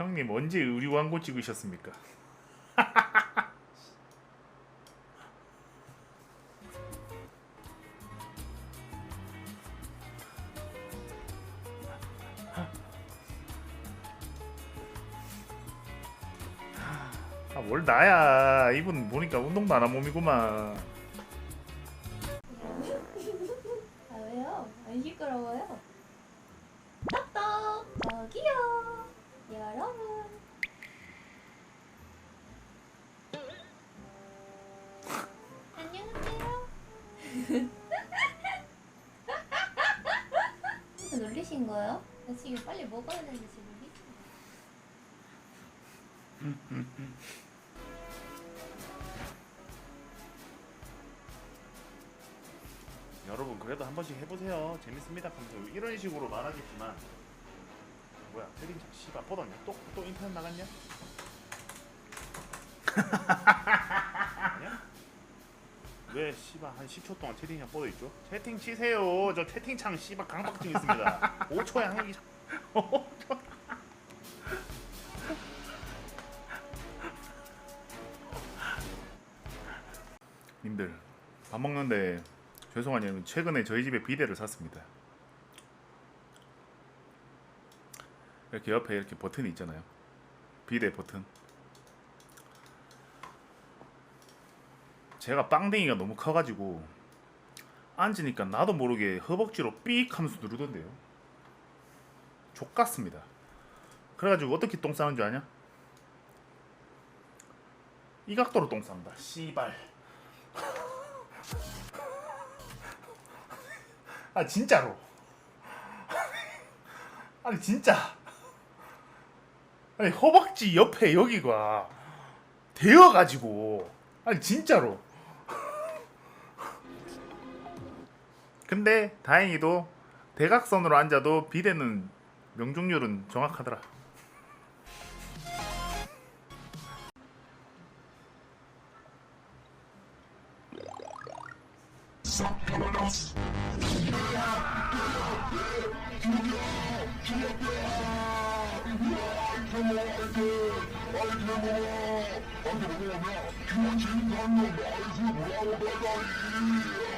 형님 언제 의류 광고 찍으셨습니까? 아뭘 나야 이분 보니까 운동도 안한 몸이구만 거예요? 나 지금 빨리 먹어야 되는데 지금 여러분 그래도 한 번씩 해보세요. 재밌습니다. 감사 이런 식으로 말하겠지만. 뭐야 채팅창 씨발 뻗었냐 또, 또 인터넷 나갔냐? 왜 씨발 한 10초 동안 채팅창 뻗어 있죠? 채팅 치세요 저 채팅창 씨발 강박증 있습니다 5초에 한 개기 님들 밥 먹는데 죄송하지만 최근에 저희 집에 비데를 샀습니다. 이렇게 옆에 이렇게 버튼이 있잖아요. 비데 버튼. 제가 빵댕이가 너무 커가지고 앉으니까 나도 모르게 허벅지로 삑 하면서 누르던데요. 족같습니다. 그래가지고 어떻게 똥 싸는 줄 아냐? 이 각도로 똥 싼다. 씨발. 아 진짜로 아니 진짜 아니 허벅지 옆에 여기가 되어가지고 아니 진짜로 근데 다행히도 대각선으로 앉아도 비대는 명중률은 정확하더라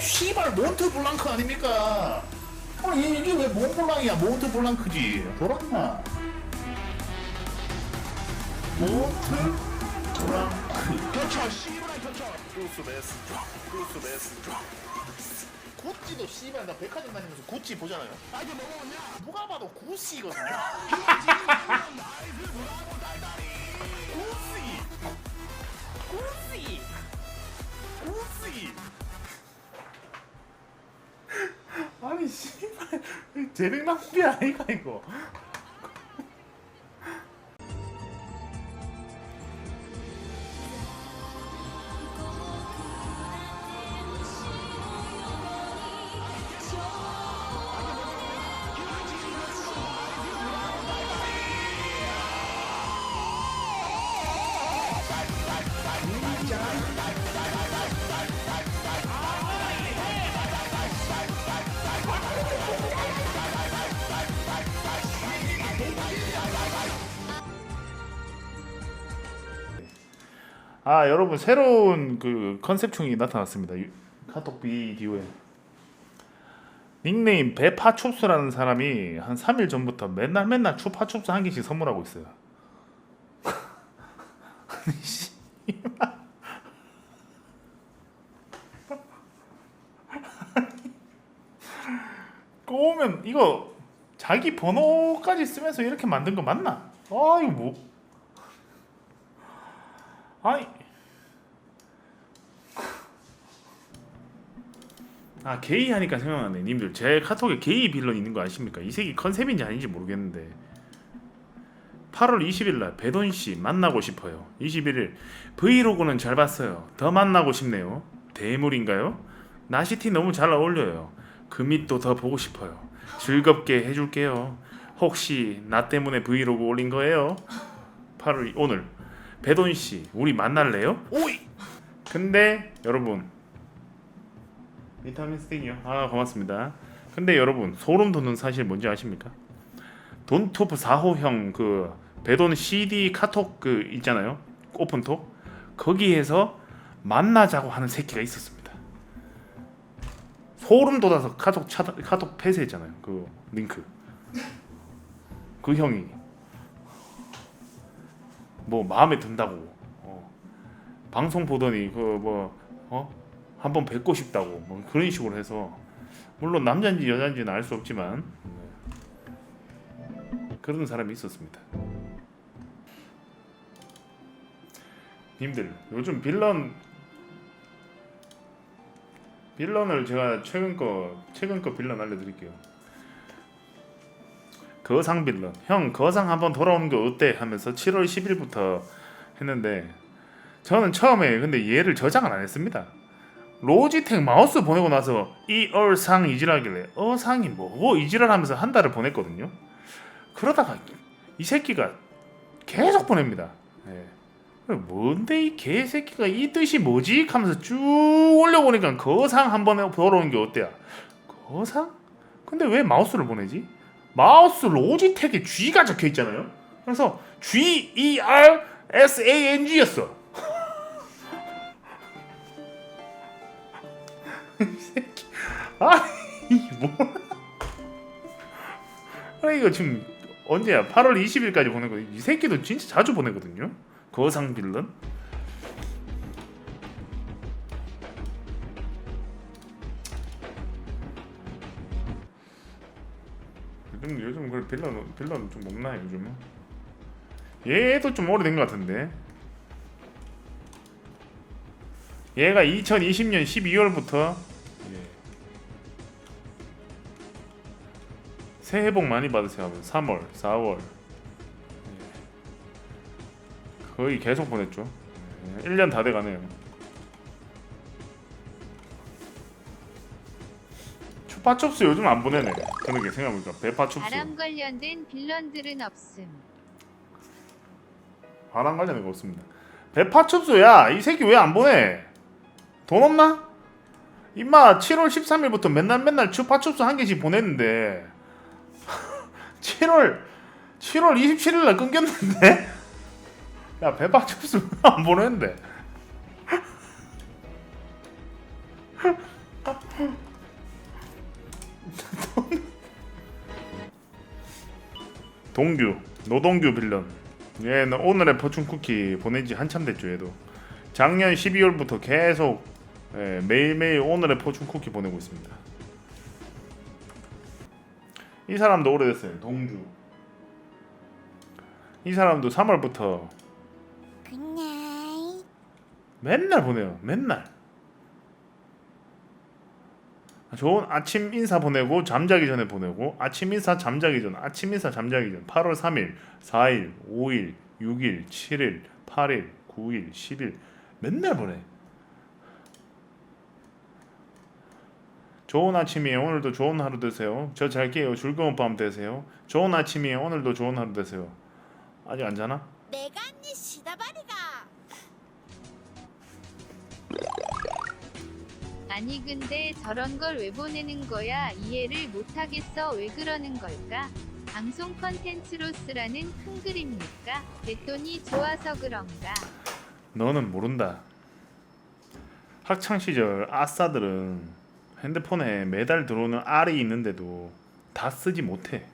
씨발 몬트 블랑크 아닙니까? 아니 이게 왜 몬블랑이야? 몬트 블랑크지. 돌았나? 몬트 블랑크. 겹쳐 씨발 겹쳐. 구스 베스 구스 베스 구찌도 씨발 나 백화점 다니면서 구찌 보잖아요. 아 이게 뭐냐? 누가 봐도 구찌거든요. 구찌. 구찌. 구찌. 아니 씨발 재능 낭비 아이가 이거 아 여러분 새로운 그 컨셉충이 나타났습니다. 유- 카톡 비디오에 닉네임 배파춥스라는 사람이 한 3일 전부터 맨날 맨날 추파춥스 한 개씩 선물하고 있어요. 아니 씨 꼬우면 이거 자기 번호까지 쓰면서 이렇게 만든 거 맞나? 아 이거 뭐? 아니 아 게이 하니까 생각나네 님들 제 카톡에 게이 빌런 있는 거 아십니까? 이 색이 컨셉인지 아닌지 모르겠는데 8월 20일 날 배돈 씨 만나고 싶어요 21일 브이로그는 잘 봤어요 더 만나고 싶네요 대물인가요? 나시티 너무 잘 어울려요 그 밑도 더 보고 싶어요 즐겁게 해줄게요 혹시 나 때문에 브이로그 올린 거예요? 8월 오늘 배돈 씨 우리 만날래요? 오이. 근데 여러분 비타민 스틱이요. 아 고맙습니다. 근데 여러분 소름 돋는 사실 뭔지 아십니까? 돈토프 4호형 그 배돈 CD 카톡 그 있잖아요. 오픈톡 거기에서 만나자고 하는 새끼가 있었습니다. 소름 돋아서 카톡 차, 카톡 폐쇄했잖아요. 그 링크. 그 형이 뭐 마음에 든다고 어. 방송 보더니 그뭐 어? 한번 뵙고 싶다고 뭐 그런 식으로 해서 물론 남자인지 여자인지는 알 수 없지만 네. 그런 사람이 있었습니다. 님들 요즘 빌런 빌런을 제가 최근 거 최근 거 빌런 알려드릴게요. 거상 빌런 형 거상 한번 돌아오는 게 어때 하면서 7월 10일부터 했는데 저는 처음에 근데 얘를 저장을 안 했습니다. 로지텍 마우스 보내고 나서 이 얼상 이지랄길래 어상이 뭐고 이지랄하면서 한 달을 보냈거든요. 그러다가 이 새끼가 계속 보냅니다. 예. 뭔데 이 개새끼가 이 뜻이 뭐지? 하면서 쭉 올려보니까 거상 한 번에 돌아오는 게 어때야? 거상? 근데 왜 마우스를 보내지? 마우스 로지텍에 G가 적혀 있잖아요. 그래서 G E R S A N G였어. 아, 이 뭐? 아 이거 지금 언제야? 8월 20일까지 보낸 거. 이 새끼도 진짜 자주 보내거든요. 거상 빌런. 요즘 요즘 그 빌런 빌런 좀 없나요 요즘은? 얘도 좀 오래된 것 같은데. 얘가 2020년 12월부터 새해 복 많이 받으세요 하면 3월, 4월 예. 거의 계속 보냈죠. 예. 1년 다 돼가네요. 추파춥스 요즘 안 보내네. 그러게 생각해보니까 배파춥스. 바람 관련된 빌런들은 없음. 바람 관련된 거 없습니다. 배파춥스야 이 새끼 왜 안 보내? 돈 없나? 임마 7월 13일부터 맨날 맨날 추파춥스 한 개씩 보냈는데 7월 7월 27일 날 끊겼는데? 야 배파춥스 왜안 보내는데? 동규 노동규 빌런. 얘는 오늘의 포춘 쿠키 보낸 지 한참 됐죠 얘도. 작년 12월부터 계속 예, 매일매일 오늘의 포춘 쿠키 보내고 있습니다 이 사람도 오래됐어요. 동주. 이 사람도 3월부터 굿나잇. 맨날 보내요. 맨날. 좋은 아침 인사 보내고 잠자기 전에 보내고 아침 인사 잠자기 전 아침 인사 잠자기 전. 8월 3일 4일 5일 6일 7일 8일 9일 10일. 맨날 보내 좋은 아침이에요 오늘도 좋은 하루 되세요 저 잘게요 즐거운 밤 되세요 좋은 아침이에요 오늘도 좋은 하루 되세요 아직 안 자나? 내가 네 시다바리가. 아니 근데 저런 걸 왜 보내는 거야 이해를 못하겠어 왜 그러는 걸까? 방송 컨텐츠로 쓰라는 큰 글입니까? 내 돈이 좋아서 그런가? 너는 모른다. 학창 시절 아싸들은 핸드폰에 매달 들어오는 알이 있는데도 다 쓰지 못해.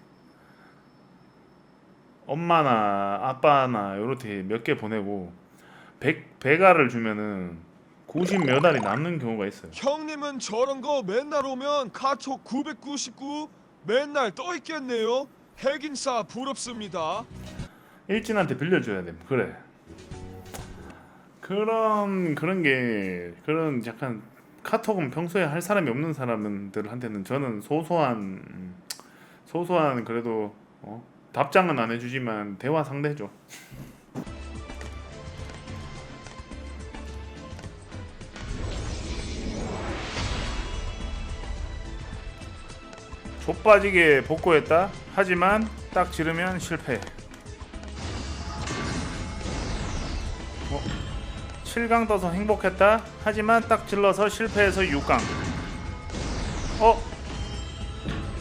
엄마나 아빠나 요렇게 몇 개 보내고 100 배가를 주면은 90몇 알이 남는 경우가 있어요. 형님은 저런 거 맨날 오면 카톡 999 맨날 떠 있겠네요. 핵인싸 부럽습니다. 일진한테 빌려줘야 돼. 그래. 그런 그런 게 그런 약간 카톡은 평소에 할 사람이 없는 사람들한테는 저는 소소한 음, 소소한 그래도 어, 답장은 안 해주지만 대화 상대죠. 좆빠지게 복구했다. 하지만 딱 지르면 실패. 7강 떠서 행복했다. 하지만 딱 질러서 실패해서 6강. 어?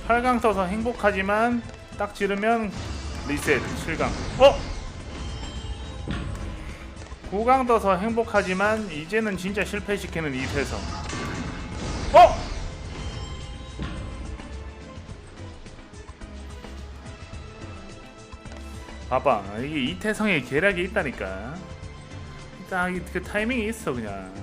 8강 떠서 행복하지만 딱 지르면 리셋 7강. 어? 9강 떠서 행복하지만 이제는 진짜 실패시키는 이태성. 어? 봐봐 이게 이태성의 계략이 있다니까 딱 그 타이밍이 있어 그냥